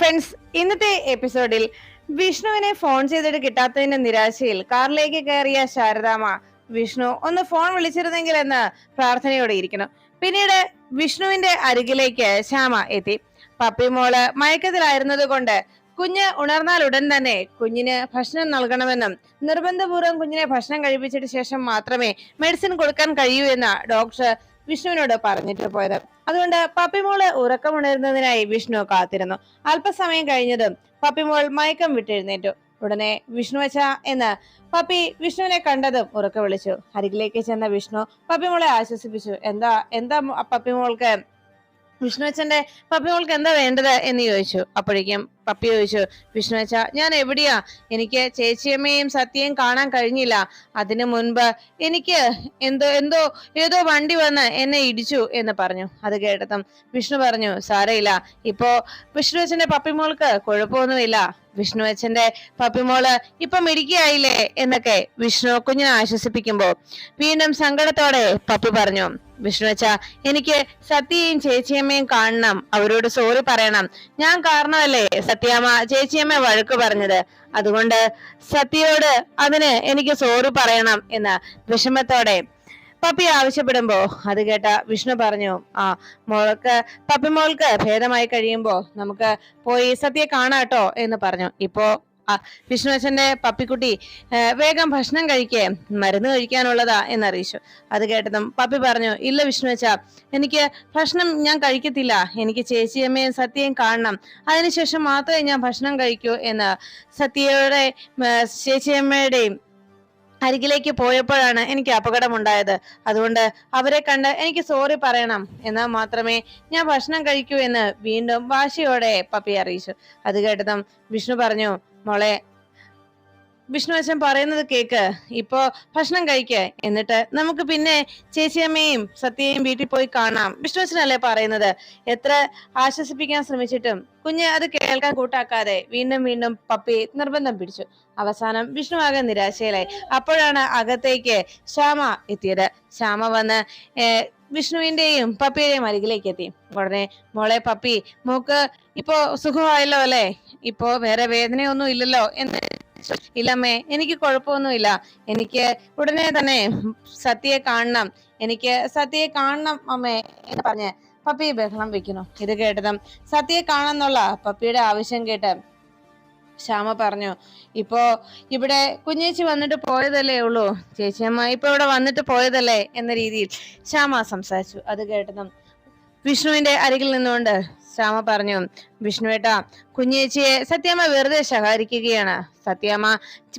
Friends ഇന്നത്തെ എപ്പിസോഡിൽ വിഷ്ണുവിനെ ഫോൺ ചെയ്തിട്ട് കിട്ടാത്തതിന്റെ നിരാശയിൽ കാറിലേക്ക് കയറിയ ശാരദാമ വിഷ്ണു ഒന്ന് ഫോൺ വിളിച്ചിരുന്നെങ്കിൽ എന്ന് പ്രാർത്ഥനയോടെ ഇരിക്കുന്നു. പിന്നീട് വിഷ്ണുവിന്റെ അരികിലേക്ക് ശ്യാമ എത്തി. പപ്പി മോൾ മയക്കത്തിലായിരുന്നത് കൊണ്ട് കുഞ്ഞ് ഉണർന്നാൽ ഉടൻ തന്നെ കുഞ്ഞിന് ഭക്ഷണം നൽകണമെന്നും നിർബന്ധപൂർവം കുഞ്ഞിനെ ഭക്ഷണം കഴിപ്പിച്ചിട്ട് ശേഷം മാത്രമേ മെഡിസിൻ കൊടുക്കാൻ കഴിയൂ എന്ന് ഡോക്ടർ വിഷ്ണുവിനോട് പറഞ്ഞിട്ട് പോയത്. അതുകൊണ്ട് പപ്പിമോൾ ഉറക്കമുണരുന്നതിനായി വിഷ്ണു കാത്തിരുന്നു. അല്പസമയം കഴിഞ്ഞതും പപ്പിമോൾ മയക്കം വിട്ടെഴുന്നേറ്റു. ഉടനെ വിഷ്ണു വച്ച എന്ന് പപ്പി വിഷ്ണുവിനെ കണ്ടതും ഉറക്കെ വിളിച്ചു. അരികിലേക്ക് ചെന്ന വിഷ്ണു പപ്പിമോളെ ആശ്വസിപ്പിച്ചു. എന്താ എന്താ പപ്പിമോൾക്ക് വിഷ്ണു അച്ഛന്റെ പപ്പിമോൾക്ക് എന്താ വേണ്ടത് എന്ന് ചോദിച്ചു. അപ്പോഴേക്കും പപ്പി ചോദിച്ചു വിഷ്ണു അച്ഛ ഞാൻ എവിടെയാ? എനിക്ക് ചേച്ചിയമ്മയും സത്യയും കാണാൻ കഴിഞ്ഞില്ല. അതിനു മുൻപ് എനിക്ക് എന്തോ എന്തോ ഏതോ വണ്ടി വന്ന് എന്നെ ഇടിച്ചു എന്ന് പറഞ്ഞു. അത് കേട്ടതും വിഷ്ണു പറഞ്ഞു സാരയില്ല ഇപ്പോ വിഷ്ണു അച്ഛന്റെ പപ്പിമോൾക്ക് കുഴപ്പമൊന്നുമില്ല. വിഷ്ണു അച്ഛന്റെ പപ്പിമോൾ ഇപ്പൊ മിടിക്കുകയായില്ലേ എന്നൊക്കെ വിഷ്ണു കുഞ്ഞിനെ ആശ്വസിപ്പിക്കുമ്പോ വീണ്ടും സങ്കടത്തോടെ പപ്പി പറഞ്ഞു വിഷ്ണു എനിക്ക് സത്യയും ചേച്ചിയമ്മയും കാണണം. അവരോട് സോറി പറയണം. ഞാൻ കാരണമല്ലേ സത്യാമ്മ ചേച്ചിയമ്മ വഴക്ക് പറഞ്ഞത്. അതുകൊണ്ട് സത്യയോട് അതിന് എനിക്ക് സോറി പറയണം എന്ന് വിഷമത്തോടെ പപ്പി ആവശ്യപ്പെടുമ്പോ അത് കേട്ട വിഷ്ണു പറഞ്ഞു ആ മോൾക്ക് പപ്പി മോൾക്ക് ഭേദമായി കഴിയുമ്പോ നമുക്ക് പോയി സത്യയെ കാണാട്ടോ എന്ന് പറഞ്ഞു. ഇപ്പോ ആ, വിഷ്ണു അച്ഛന്റെ പപ്പിക്കുട്ടി വേഗം ഭക്ഷണം കഴിക്കേ മരുന്ന് കഴിക്കാനുള്ളതാ എന്നറിയിച്ചു. അത് കേട്ടതും പപ്പി പറഞ്ഞു ഇല്ല വിഷ്ണു അച്ഛ എനിക്ക് ഭക്ഷണം ഞാൻ കഴിക്കത്തില്ല. എനിക്ക് ചേച്ചിയമ്മയും സത്യയും കാണണം. അതിനുശേഷം മാത്രമേ ഞാൻ ഭക്ഷണം കഴിക്കൂ എന്ന് സത്യയുടെ ചേച്ചിയമ്മയുടെയും അരികിലേക്ക് പോയപ്പോഴാണ് എനിക്ക് അപകടമുണ്ടായത്. അതുകൊണ്ട് അവരെ കണ്ട് എനിക്ക് സോറി പറയണം. എന്നാൽ മാത്രമേ ഞാൻ ഭക്ഷണം കഴിക്കൂ എന്ന് വീണ്ടും വാശിയോടെ പപ്പി അറിയിച്ചു. അത് കേട്ടതും വിഷ്ണു പറഞ്ഞു മോളെ. വിഷ്ണു അച്ഛൻ പറയുന്നത് കേക്ക്. ഇപ്പോ ഭക്ഷണം കഴിക്ക. എന്നിട്ട് നമുക്ക് പിന്നെ ചേച്ചിയമ്മയും സത്യയും വീട്ടിൽ പോയി കാണാം. വിഷ്ണു അച്ഛനല്ലേ പറയുന്നത്? എത്ര ആശ്വസിപ്പിക്കാൻ ശ്രമിച്ചിട്ടും കുഞ്ഞ് അത് കേൾക്കാൻ കൂട്ടാക്കാതെ വീണ്ടും വീണ്ടും പപ്പി നിർബന്ധം പിടിച്ചു. അവസാനം വിഷ്ണു ആകെ നിരാശയിലായി. അപ്പോഴാണ് അകത്തേക്ക് ശ്യാമ എത്തിയത്. ശ്യാമ വന്ന് വിഷ്ണുവിന്റെയും പപ്പിയുടെയും അരികിലേക്ക് എത്തി. ഉടനെ മോളെ പപ്പി മോക്ക് ഇപ്പോ സുഖമായല്ലോ അല്ലേ? ഇപ്പോ വേറെ വേദനയൊന്നും ഇല്ലല്ലോ എന്ന്. ഇല്ലമ്മേ എനിക്ക് കുഴപ്പമൊന്നുമില്ല. എനിക്ക് ഉടനെ തന്നെ സത്യയെ കാണണം. എനിക്ക് സത്യയെ കാണണം അമ്മേ എന്ന് പറഞ്ഞ് പപ്പി ബഹളം വെക്കുന്നു. ഇത് കേട്ടതും സത്യയെ കാണാന്നുള്ള പപ്പിയുടെ ആവശ്യം കേട്ട് ശ്യാമ പറഞ്ഞു ഇപ്പോ ഇവിടെ കുഞ്ഞേച്ചി വന്നിട്ട് പോയതല്ലേ ഉള്ളൂ? ചേച്ചിയമ്മ ഇപ്പൊ ഇവിടെ വന്നിട്ട് പോയതല്ലേ? എന്ന രീതിയിൽ ശ്യാമ സംസാരിച്ചു. അത് കേട്ടതും വിഷ്ണുവിന്റെ അരികിൽ നിന്നുകൊണ്ട് ശ്യാമ പറഞ്ഞു വിഷ്ണുവേട്ട കുഞ്ഞേച്ചിയെ സത്യമ്മ വെറുതെ ശകാരിക്കുകയാണ്. സത്യമ്മ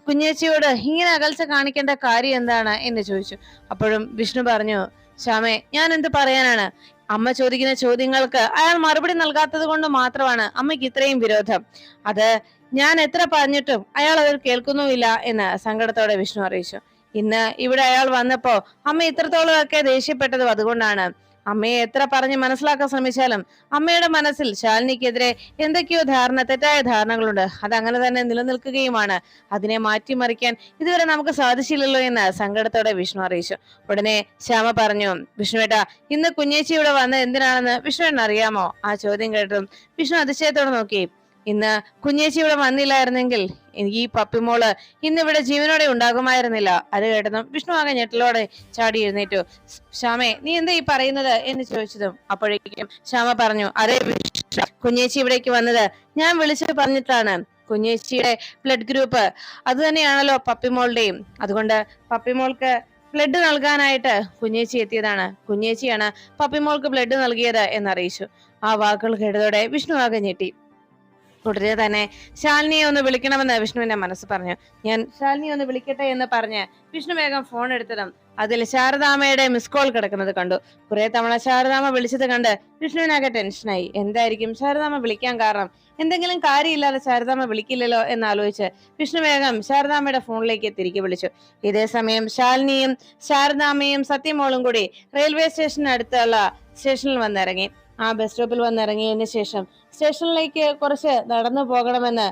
കുഞ്ഞേച്ചിയോട് ഇങ്ങനെ അകൽച്ച കാണിക്കേണ്ട കാര്യം എന്താണ്? എന്ന് ചോദിച്ചു. അപ്പോഴും വിഷ്ണു പറഞ്ഞു ശ്യാമേ ഞാൻ എന്ത് പറയാനാണ്? അമ്മ ചോദിക്കുന്ന ചോദ്യങ്ങൾക്ക് അയാൾ മറുപടി നൽകാത്തത് കൊണ്ട് മാത്രമാണ് അമ്മയ്ക്ക് ഇത്രയും വിരോധം. അത് ഞാൻ എത്ര പറഞ്ഞിട്ടും അയാൾ അത് കേൾക്കുന്നുമില്ല എന്ന് സങ്കടത്തോടെ വിഷ്ണു അറിയിച്ചു. ഇന്ന് ഇവിടെ അയാൾ വന്നപ്പോ അമ്മ ഇത്രത്തോളം ഒക്കെ ദേഷ്യപ്പെട്ടതും അതുകൊണ്ടാണ്. അമ്മയെ എത്ര പറഞ്ഞ് മനസ്സിലാക്കാൻ ശ്രമിച്ചാലും അമ്മയുടെ മനസ്സിൽ ശാലിനിക്കെതിരെ എന്തൊക്കെയോ ധാരണ തെറ്റായ ധാരണകളുണ്ട്. അത് അങ്ങനെ തന്നെ നിലനിൽക്കുകയുമാണ്. അതിനെ മാറ്റിമറിക്കാൻ ഇതുവരെ നമുക്ക് സാധിച്ചില്ലല്ലോ എന്ന് സങ്കടത്തോടെ വിഷ്ണു അറിയിച്ചു. ഉടനെ ശ്യാമ പറഞ്ഞു വിഷ്ണുവേട്ട ഇന്ന് കുഞ്ഞേച്ചി ഇവിടെ വന്നത് എന്തിനാണെന്ന് വിഷ്ണുവേട്ടൻ അറിയാമോ ആ ചോദ്യം കേട്ടതും വിഷ്ണു അതിശയത്തോടെ നോക്കി. ഇന്ന് കുഞ്ഞേച്ചി ഇവിടെ വന്നില്ലായിരുന്നെങ്കിൽ ഈ പപ്പിമോൾ ഇന്ന് ഇവിടെ ജീവനോടെ ഉണ്ടാകുമായിരുന്നില്ല. അത് കേട്ടതും വിഷ്ണു ആകെ ഞെട്ടലോടെ ചാടി എഴുന്നേറ്റു. ശ്യാമേ നീ എന്താ ഈ പറയുന്നത് എന്ന് ചോദിച്ചതും അപ്പോഴേക്കും ശ്യാമ പറഞ്ഞു അതെ കുഞ്ഞേച്ചി ഇവിടേക്ക് വന്നത് ഞാൻ വിളിച്ചു പറഞ്ഞിട്ടാണ്. കുഞ്ഞേച്ചിയുടെ ബ്ലഡ് ഗ്രൂപ്പ് അത് തന്നെയാണല്ലോ പപ്പിമോളുടെയും അതുകൊണ്ട് പപ്പിമോൾക്ക് ബ്ലഡ് നൽകാനായിട്ട് കുഞ്ഞേച്ചി എത്തിയതാണ്. കുഞ്ഞേച്ചിയാണ് പപ്പിമോൾക്ക് ബ്ലഡ് നൽകിയത് എന്നറിയിച്ചു. ആ വാക്കുകൾ കേട്ടതോടെ വിഷ്ണു ആകെ ഞെട്ടി. ഉടനെ തന്നെ. ശാലിനിയെ ഒന്ന് വിളിക്കണമെന്ന് വിഷ്ണുവിന്റെ മനസ്സ് പറഞ്ഞു. ഞാൻ ശാലിനിയെ ഒന്ന് വിളിക്കട്ടെ എന്ന് പറഞ്ഞ് വിഷ്ണു വേഗം ഫോൺ എടുത്തതും അതിൽ ശാരദാമയുടെ മിസ് കോൾ കിടക്കുന്നത് കണ്ടു. കുറെ തവണ ശാരദാമ വിളിച്ചത് കണ്ട് വിഷ്ണുവിനാകെ ടെൻഷനായി എന്തായിരിക്കും ശാരദാമ വിളിക്കാൻ കാരണം? എന്തെങ്കിലും കാര്യമില്ലാതെ ശാരദാമ വിളിക്കില്ലല്ലോ എന്ന് ആലോചിച്ച് വിഷ്ണു വേഗം ശാരദാമയുടെ ഫോണിലേക്ക് തിരികെ വിളിച്ചു. ഇതേ സമയം ശാലിനിയും ശാരദാമയും സത്യമോളും കൂടി റെയിൽവേ സ്റ്റേഷനടുത്തുള്ള സ്റ്റേഷനിൽ വന്നിറങ്ങി. ആ ബസ് സ്റ്റോപ്പിൽ വന്നിറങ്ങിയതിന് ശേഷം സ്റ്റേഷനിലേക്ക് കുറച്ച് നടന്നു പോകണമെന്ന്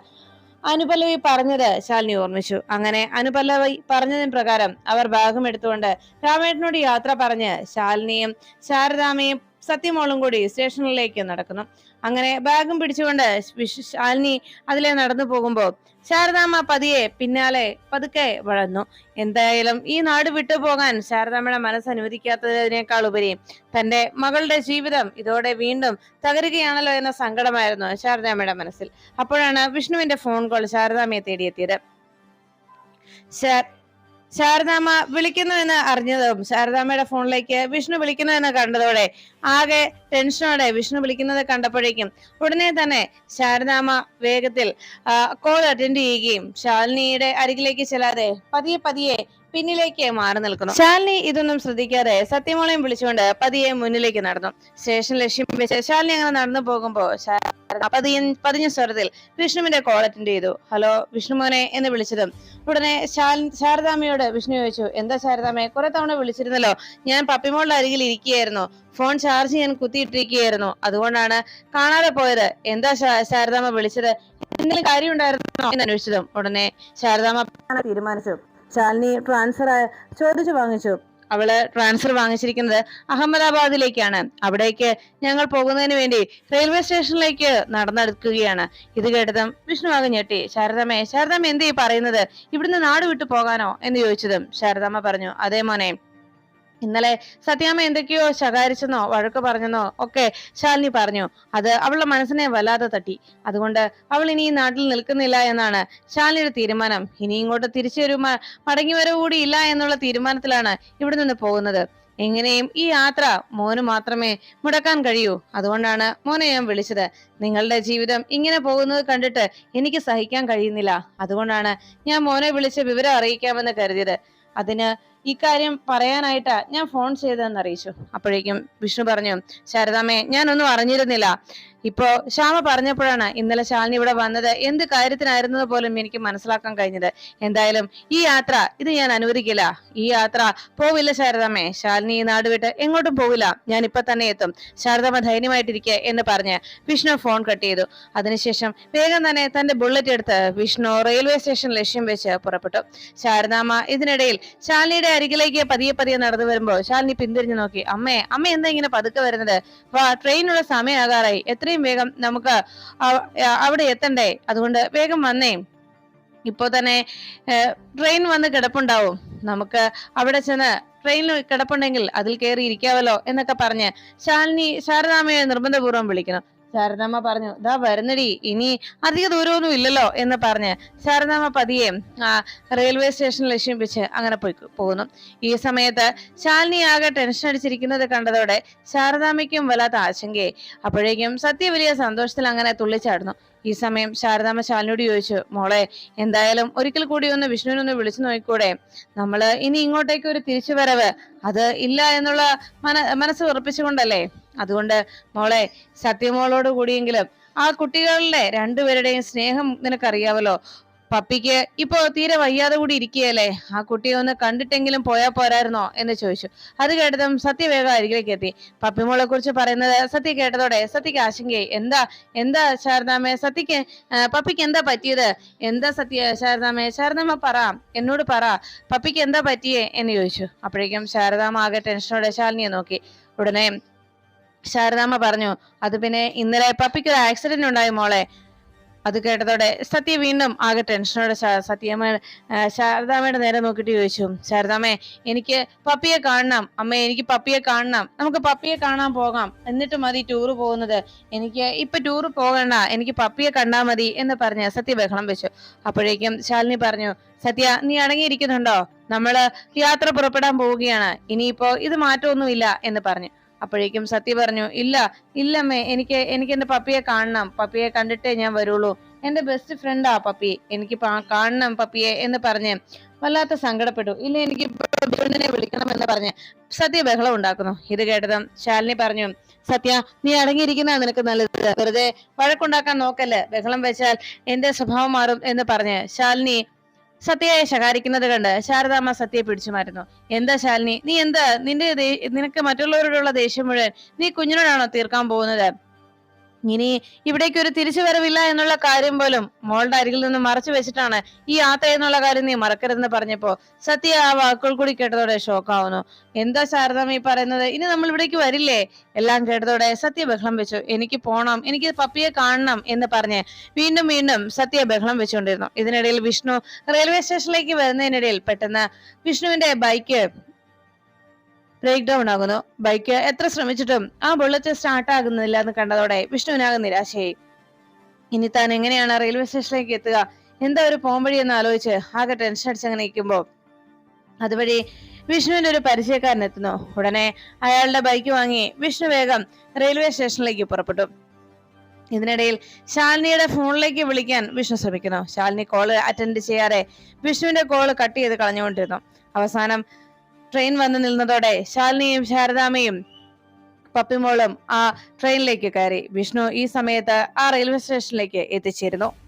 അനുപല്ലവി പറഞ്ഞത് ശാലിനി ഓർമ്മിച്ചു. അങ്ങനെ അനുപല്ലവി പറഞ്ഞതിന് പ്രകാരം അവർ ഭാഗം എടുത്തുകൊണ്ട് രാമേട്ടനോട് യാത്ര പറഞ്ഞ് ശാലിനിയും ശാരദാമയും സത്യമോളും കൂടി സ്റ്റേഷനിലേക്ക് നടക്കുന്നു. അങ്ങനെ ബാഗും പിടിച്ചുകൊണ്ട് ശാലിനി അതിലെ നടന്നു പോകുമ്പോ ശാരദാമ്മ പതിയെ പിന്നാലെ പതുക്കെ വളർന്നു. എന്തായാലും ഈ നാട് വിട്ടു പോകാൻ ശാരദാമ്മയുടെ മനസ്സ് അനുവദിക്കാത്തതിനേക്കാൾ ഉപരി തന്റെ മകളുടെ ജീവിതം ഇതോടെ വീണ്ടും തകരുകയാണല്ലോ എന്ന സങ്കടമായിരുന്നു ശാരദാമ്മയുടെ മനസ്സിൽ. അപ്പോഴാണ് വിഷ്ണുവിന്റെ ഫോൺ കോൾ ശാരദാമ്മയെ തേടിയെത്തിയത്. ശാ- ശാരദാമ്മ വിളിക്കുന്നുവെന്ന് അറിഞ്ഞതും ശാരദാമ്മയുടെ ഫോണിലേക്ക് വിഷ്ണു വിളിക്കുന്നുവെന്ന് കണ്ടതോടെ ആകെ ടെൻഷനോടെ വിഷ്ണു വിളിക്കുന്നത് കണ്ടപ്പോഴേക്കും ഉടനെ തന്നെ ശാരദാമ്മ വേഗത്തിൽ കോൾ അറ്റൻഡ് ചെയ്യുകയും ശാലിനിയുടെ അരികിലേക്ക് ചെല്ലാതെ പതിയെ പതിയെ പിന്നിലേക്ക് മാറി നിൽക്കുന്നു. ശാലിനി ഇതൊന്നും ശ്രദ്ധിക്കാതെ സത്യമോളയും വിളിച്ചുകൊണ്ട് പതിയെ മുന്നിലേക്ക് നടന്നു. സ്റ്റേഷൻ ലക്ഷ്യം വെച്ച് ശാലിനി അങ്ങനെ നടന്നു പോകുമ്പോ ശാരദ പതിയ പതിഞ്ഞ സ്വരത്തിൽ വിഷ്ണുവിന്റെ കോൾ അറ്റൻഡ് ചെയ്തു. ഹലോ വിഷ്ണുമോനെ എന്ന് വിളിച്ചതും ഉടനെ ശാരദാമയോട് വിഷ്ണു ചോദിച്ചു എന്താ ശാരദാമ്മയെ കുറെ തവണ വിളിച്ചിരുന്നല്ലോ. ഞാൻ പപ്പിമോളുടെ അരികിൽ ഇരിക്കുകയായിരുന്നു. ഫോൺ ചാർജ് ചെയ്യാൻ കുത്തിയിട്ടിരിക്കുകയായിരുന്നു. അതുകൊണ്ടാണ് കാണാതെ പോയത്. എന്താ ശാരദാമ വിളിച്ചത്? എന്തെങ്കിലും കാര്യം ഉണ്ടായിരുന്നോ എന്ന് അന്വേഷിച്ചതും ഉടനെ ശാരദാമ തീരുമാനിച്ചു. ശാലിനി ട്രാൻസ്ഫർ ചോദിച്ചു വാങ്ങിച്ചു. അവൾ ട്രാൻസ്ഫർ വാങ്ങിച്ചിരിക്കുന്നത് അഹമ്മദാബാദിലേക്കാണ്. അവിടേക്ക് ഞങ്ങൾ പോകുന്നതിന് വേണ്ടി റെയിൽവേ സ്റ്റേഷനിലേക്ക് നടന്നെടുക്കുകയാണ്. ഇത് കേട്ടതും വിഷ്ണു ആകെ ഞെട്ടി. ശാരദമ്മേ ശാരദമ്മ എന്തേ പറയുന്നത്? ഇവിടുന്ന് നാട് വിട്ടു പോകാനോ? എന്ന് ചോദിച്ചതും ശാരദമ്മ പറഞ്ഞു അതേ മോനെ ഇന്നലെ സത്യാമ്മ എന്തൊക്കെയോ ശകാരിച്ചെന്നോ വഴക്ക് പറഞ്ഞെന്നോ ഒക്കെ ശാലിനി പറഞ്ഞു. അത് അവളുടെ മനസ്സിനെ വല്ലാതെ തട്ടി. അതുകൊണ്ട് അവൾ ഇനി ഈ നാട്ടിൽ നിൽക്കുന്നില്ല എന്നാണ് ശാലിനിയുടെ തീരുമാനം. ഇനി ഇങ്ങോട്ട് തിരിച്ചു വരുമ മടങ്ങി വരവ് കൂടി ഇല്ല എന്നുള്ള തീരുമാനത്തിലാണ് ഇവിടെ നിന്ന് പോകുന്നത്. എങ്ങനെയും ഈ യാത്ര മോന് മാത്രമേ മുടക്കാൻ കഴിയൂ. അതുകൊണ്ടാണ് മോനെ ഞാൻ വിളിച്ചത്. നിങ്ങളുടെ ജീവിതം ഇങ്ങനെ പോകുന്നത് കണ്ടിട്ട് എനിക്ക് സഹിക്കാൻ കഴിയുന്നില്ല. അതുകൊണ്ടാണ് ഞാൻ മോനെ വിളിച്ച് വിവരം അറിയിക്കാമെന്ന് കരുതിയത്. അതിന് ഇക്കാര്യം പറയാനായിട്ടാ ഞാൻ ഫോൺ ചെയ്തതെന്ന് അറിയിച്ചു. അപ്പോഴേക്കും വിഷ്ണു പറഞ്ഞു ശാരദാമ്മേ ഞാനൊന്നും അറിഞ്ഞിരുന്നില്ല. ഇപ്പോ ശ്യാമ പറഞ്ഞപ്പോഴാണ് ഇന്നലെ ശാലിനി ഇവിടെ വന്നത് എന്ത് കാര്യത്തിനായിരുന്നത് പോലും എനിക്ക് മനസ്സിലാക്കാൻ കഴിഞ്ഞത്. എന്തായാലും ഈ യാത്ര ഇത് ഞാൻ അനുവദിക്കില്ല. ഈ യാത്ര പോവില്ല ശാരദാമ്മേ. ശാലിനി ഈ നാട് വിട്ട് എങ്ങോട്ടും പോവില്ല. ഞാൻ ഇപ്പൊ തന്നെ എത്തും. ശാരദാമ്മ ധൈര്യമായിട്ടിരിക്കുക എന്ന് പറഞ്ഞ് വിഷ്ണു ഫോൺ കട്ട് ചെയ്തു. അതിനുശേഷം വേഗം തന്നെ തന്റെ ബുള്ളറ്റ് എടുത്ത് വിഷ്ണു റെയിൽവേ സ്റ്റേഷൻ ലക്ഷ്യം വെച്ച് പുറപ്പെട്ടു. ശാരദാമ്മ ഇതിനിടയിൽ ശാലിനിയുടെ അരികിലേക്ക് പതിയെ പതിയെ നടന്നു വരുമ്പോൾ ശാലിനി പിന്തിരിഞ്ഞു നോക്കി. അമ്മേ അമ്മ എന്താ ഇങ്ങനെ പതുക്കെ വരുന്നത്? വാ ട്രെയിനുള്ള സമയമാകാറായി. എത്രയും വേഗം നമുക്ക് അവിടെ എത്തണ്ടേ? അതുകൊണ്ട് വേഗം വന്നേ. ഇപ്പോ തന്നെ ട്രെയിൻ വന്ന് കിടപ്പുണ്ടാവും. നമുക്ക് അവിടെ ചെന്ന് ട്രെയിനിൽ കിടപ്പുണ്ടെങ്കിൽ അതിൽ കയറി ഇരിക്കാവല്ലോ എന്നൊക്കെ പറഞ്ഞ് ശാലിനി ശാരദാമയെ നിർബന്ധപൂർവം വിളിക്കണം ശാരദാമ്മ പറഞ്ഞു ദാ വരുന്നടി ഇനി അധിക ദൂരമൊന്നും ഇല്ലല്ലോ എന്ന് പറഞ്ഞ് ശാരദാമ്മ പതിയെ ആ റെയിൽവേ സ്റ്റേഷൻ ലക്ഷ്യം വെച്ച് അങ്ങനെ പോയി പോകുന്നു. ഈ സമയത്ത് ശാലിനി ആകെ ടെൻഷൻ അടിച്ചിരിക്കുന്നത് കണ്ടതോടെ ശാരദാമ്മയ്ക്കും വല്ലാത്ത ആശങ്കയായി. അപ്പോഴേക്കും സത്യ വലിയ സന്തോഷത്തിൽ അങ്ങനെ തുള്ളിച്ചാടുന്നു. ഈ സമയം ശാരദാമ്മ ശാലിനോട് ചോദിച്ചു മോളെ എന്തായാലും ഒരിക്കൽ കൂടി ഒന്ന് വിഷ്ണുവിനൊന്ന് വിളിച്ചു നോക്കിക്കൂടെ? നമ്മൾ ഇനി ഇങ്ങോട്ടേക്ക് ഒരു തിരിച്ചു വരവ്. അത് ഇല്ല എന്നുള്ള മന മനസ്സ് ഉറപ്പിച്ചുകൊണ്ടല്ലേ? അതുകൊണ്ട് മോളെ സത്യമോളോട് കൂടിയെങ്കിലും ആ കുട്ടികളിലെ രണ്ടുപേരുടെയും സ്നേഹം നിനക്കറിയാവല്ലോ. പപ്പിക്ക് ഇപ്പോ തീരെ വയ്യാതെ കൂടി ഇരിക്കുകയല്ലേ? ആ കുട്ടിയെ ഒന്ന് കണ്ടിട്ടെങ്കിലും പോയാ പോരായിരുന്നോ? എന്ന് ചോദിച്ചു. അത് കേട്ടതും സത്യ വേഗം അരികിലേക്ക് എത്തി. പപ്പിമോളെ കുറിച്ച് പറയുന്നത് സത്യ കേട്ടതോടെ സത്യക്ക് ആശങ്കയായി. എന്താ? എന്താ ശാരദാമ്മേ? സത്യക്ക് പപ്പിക്ക് എന്താ പറ്റിയത്? എന്താ സത്യ? ശാരദാമ്മേ ശാരദാമ്മ പറ. എന്നോട് പറ. പപ്പിക്ക് എന്താ പറ്റിയേ? എന്ന് ചോദിച്ചു. അപ്പോഴേക്കും ശാരദാമ ആകെ ടെൻഷനോടെ ശാലിനിയെ നോക്കി. ഉടനെ ശാരദാമ്മ പറഞ്ഞു അത് പിന്നെ ഇന്നലെ പപ്പിക്ക് ഒരു ആക്സിഡന്റ് ഉണ്ടായി മോളെ. അത് കേട്ടതോടെ സത്യ വീണ്ടും ആകെ ടെൻഷനോടെ സത്യമ്മ ശാരദാമ്മയുടെ നേരെ നോക്കിയിട്ട് ചോദിച്ചു ശാരദാമ്മേ എനിക്ക് പപ്പിയെ കാണണം. അമ്മ എനിക്ക് പപ്പിയെ കാണണം. നമുക്ക് പപ്പിയെ കാണാൻ പോകാം. എന്നിട്ട് മതി ടൂറ് പോകുന്നത്. എനിക്ക് ഇപ്പൊ ടൂറ് പോകണ്ട. എനിക്ക് പപ്പിയെ കണ്ടാ മതി എന്ന് പറഞ്ഞ് സത്യ ബഹളം വെച്ചു. അപ്പോഴേക്കും ശാലിനി പറഞ്ഞു സത്യ നീ അടങ്ങിയിരിക്കുന്നുണ്ടോ? നമ്മൾ യാത്ര പുറപ്പെടാൻ പോവുകയാണ്. ഇനിയിപ്പോ ഇത് മാറ്റമൊന്നുമില്ല എന്ന് പറഞ്ഞു. അപ്പോഴേക്കും സത്യ പറഞ്ഞു ഇല്ല ഇല്ലമ്മേ എനിക്ക് എനിക്ക് എന്റെ പപ്പിയെ കാണണം പപ്പിയെ കണ്ടിട്ടേ ഞാൻ വരുള്ളൂ. എന്റെ ബെസ്റ്റ് ഫ്രണ്ടാ പപ്പി എനിക്ക് കാണണം പപ്പിയെ എന്ന് പറഞ്ഞ് വല്ലാത്ത സങ്കടപ്പെട്ടു. ഇല്ല എനിക്ക് വിളിക്കണം എന്ന് പറഞ്ഞ് സത്യ ബഹളം ഉണ്ടാക്കുന്നു. ഇത് കേട്ടതും ശാലിനി പറഞ്ഞു സത്യ നീ അടങ്ങിയിരിക്കുന്ന നിനക്ക് നല്ലത്. വെറുതെ വഴക്കുണ്ടാക്കാൻ നോക്കല്ലേ. ബഹളം വെച്ചാൽ എന്റെ സ്വഭാവം മാറും എന്ന് പറഞ്ഞ് ശാലിനി സത്യയെ ശകാരിക്കുന്നത് കണ്ട് ശാരദാമ്മ സത്യയെ പിടിച്ചു മാറ്റുന്നു. എന്താ ശാലിനി? നീ എന്താ? നിന്റെ നിനക്ക് മറ്റുള്ളവരോടുള്ള ദേഷ്യം മുഴുവൻ നീ കുഞ്ഞിനോടാണോ തീർക്കാൻ പോകുന്നത്? ഇനി ഇവിടേക്ക് ഒരു തിരിച്ചു വരവില്ല എന്നുള്ള കാര്യം പോലും മോളുടെ അരികിൽ നിന്ന് മറച്ചു വെച്ചിട്ടാണ് ഈ യാത്ര എന്നുള്ള കാര്യം നീ മറക്കരുതെന്ന് പറഞ്ഞപ്പോ സത്യ ആ വാക്കുകൾ കൂടി കേട്ടതോടെ ഷോക്കാവുന്നു. എന്താ ശാരദാമ്മ ഈ പറയുന്നത്? ഇനി നമ്മൾ ഇവിടേക്ക് വരില്ലേ? എല്ലാം കേട്ടതോടെ സത്യ ബഹളം വെച്ചു. എനിക്ക് പോണം എനിക്ക് പപ്പിയെ കാണണം എന്ന് പറഞ്ഞ് വീണ്ടും വീണ്ടും സത്യ ബഹളം വെച്ചുകൊണ്ടിരുന്നു. ഇതിനിടയിൽ വിഷ്ണു റെയിൽവേ സ്റ്റേഷനിലേക്ക് വരുന്നതിനിടയിൽ പെട്ടെന്ന് വിഷ്ണുവിന്റെ ബൈക്ക് ബ്രേക്ക് ഡൗൺ ആകുന്നു. ബൈക്ക് എത്ര ശ്രമിച്ചിട്ടും ആ ബുള്ളറ്റ് സ്റ്റാർട്ട് ആകുന്നില്ല എന്ന് കണ്ടതോടെ വിഷ്ണുവിനാകെ നിരാശയായി. ഇനി താൻ എങ്ങനെയാണ് റെയിൽവേ സ്റ്റേഷനിലേക്ക് എത്തുക? എന്താ ഒരു പോംവഴി എന്ന് ആലോചിച്ച് ആകെ ടെൻഷൻ അടിച്ചങ്ങനെ നിൽക്കുമ്പോ അതുവഴി വിഷ്ണുവിന്റെ ഒരു പരിചയക്കാരൻ എത്തുന്നു. ഉടനെ അയാളുടെ ബൈക്ക് വാങ്ങി വിഷ്ണു വേഗം റെയിൽവേ സ്റ്റേഷനിലേക്ക് പുറപ്പെട്ടു. ഇതിനിടയിൽ ശാലിനിയുടെ ഫോണിലേക്ക് വിളിക്കാൻ വിഷ്ണു ശ്രമിക്കുന്നു. ശാലിനി കോൾ അറ്റൻഡ് ചെയ്യാതെ വിഷ്ണുവിന്റെ കോൾ കട്ട് ചെയ്ത് കളഞ്ഞുകൊണ്ടിരുന്നു. അവസാനം ട്രെയിൻ വന്ന് നിന്നതോടെ ശാലിനിയും ശാരദാമയും പപ്പിമോളും ആ ട്രെയിനിലേക്ക് കയറി. വിഷ്ണു ഈ സമയത്ത് ആ റെയിൽവേ സ്റ്റേഷനിലേക്ക് എത്തിച്ചേരുന്നു.